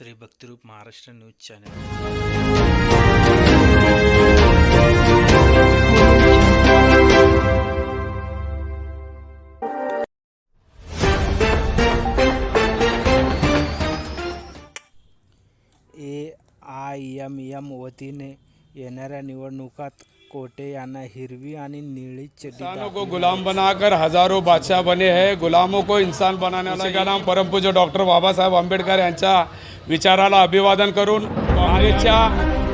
Shri Bhaktirup Maharashtra news channel. A I M M वतीने येणाऱ्या निवडणुकात कोटे यांना हिरवी आणि निळी इंसानों को गुलाम बनाकर हजारों बादशाह बने हैं। गुलामों को इंसान बनाने का नाम परमपूज्य डॉक्टर बाबासाहेब आंबेडकर यांच्या विचाराला अभिवादन करून काँग्रेसच्या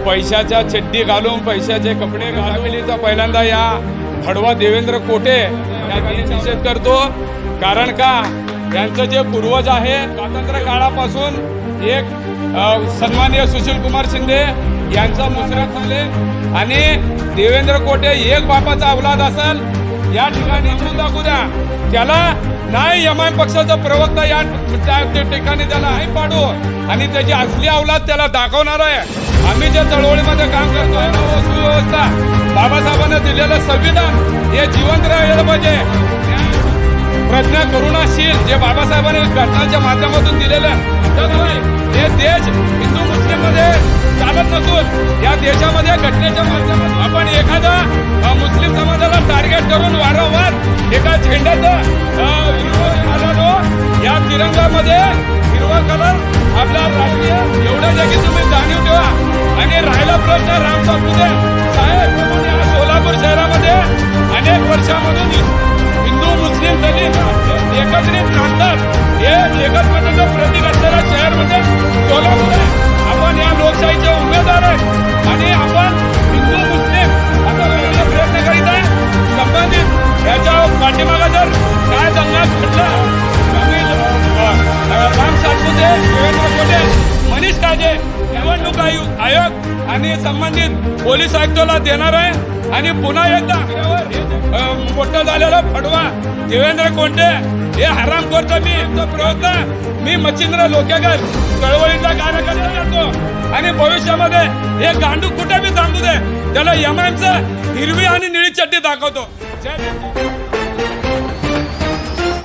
पैशाच्या चड्डी घालून पैशाचे कपडे घालविलीचा पहिल्यांदा या फडवा देवेंद्र कोटे यांनी निषेध करतो. कारण का? यांचं जे पूर्वज आहे स्वातंत्र्य काळापासून एक सन्माननीय सुशील कुमार शिंदे यांचा मुसरत झाले. आणि देवेंद्र कोटे एक बापाचा अवलाद असेल या ठिकाणी इथून दाखवू द्या. त्याला नाही एम आय पक्षाचा प्रवक्ता या ठिकाणी त्याला आहे पाडू. आणि त्याची असली अवलाद त्याला दाखवणार आहे. आम्ही ज्या चळवळीमध्ये काम करतोय ना, सुव्यवस्था बाबासाहेबांना दिलेलं संविधान हे जिवंत राहिलं पाहिजे. प्रज्ञा करुणाशील जे बाबासाहेबांनी घटनांच्या माध्यमातून दिलेलं त्यामुळे हे देश हिंदू मुस्लिममध्ये चालत नसून या देशामध्ये घटनेच्या माध्यमातून आपण एखादा मुस्लिम समाजाला टार्गेट करून वारंवार एका झेंड्याचं अ, या तिरंगामध्ये हिरवा कलर आपला राष्ट्रीय एवढं जे की तुम्ही जाणीव ठेवा. आणि राहिला प्रश्न राम सातपुते साहेब सोलापूर शहरामध्ये अनेक वर्षामधून हिंदू मुस्लिम दलित एकत्रित राहतात. हे एकत्र आयोग आणि संबंधित पोलीस आयुक्ताला देणार आहे. आणि पुन्हा एकदा मोठं झालेलं फडवा देवेंद्र कोंडे हे हराम करतो मी तो प्रवक्ता मी मच्छिंद्र लोकेकर चळवळीचा कार्यकर्ता करतो आणि भविष्यामध्ये हे गांडू कुठे बी थांबू दे? त्याला एमआयचं हिरवी आणि निळी चड्डी दाखवतो. जय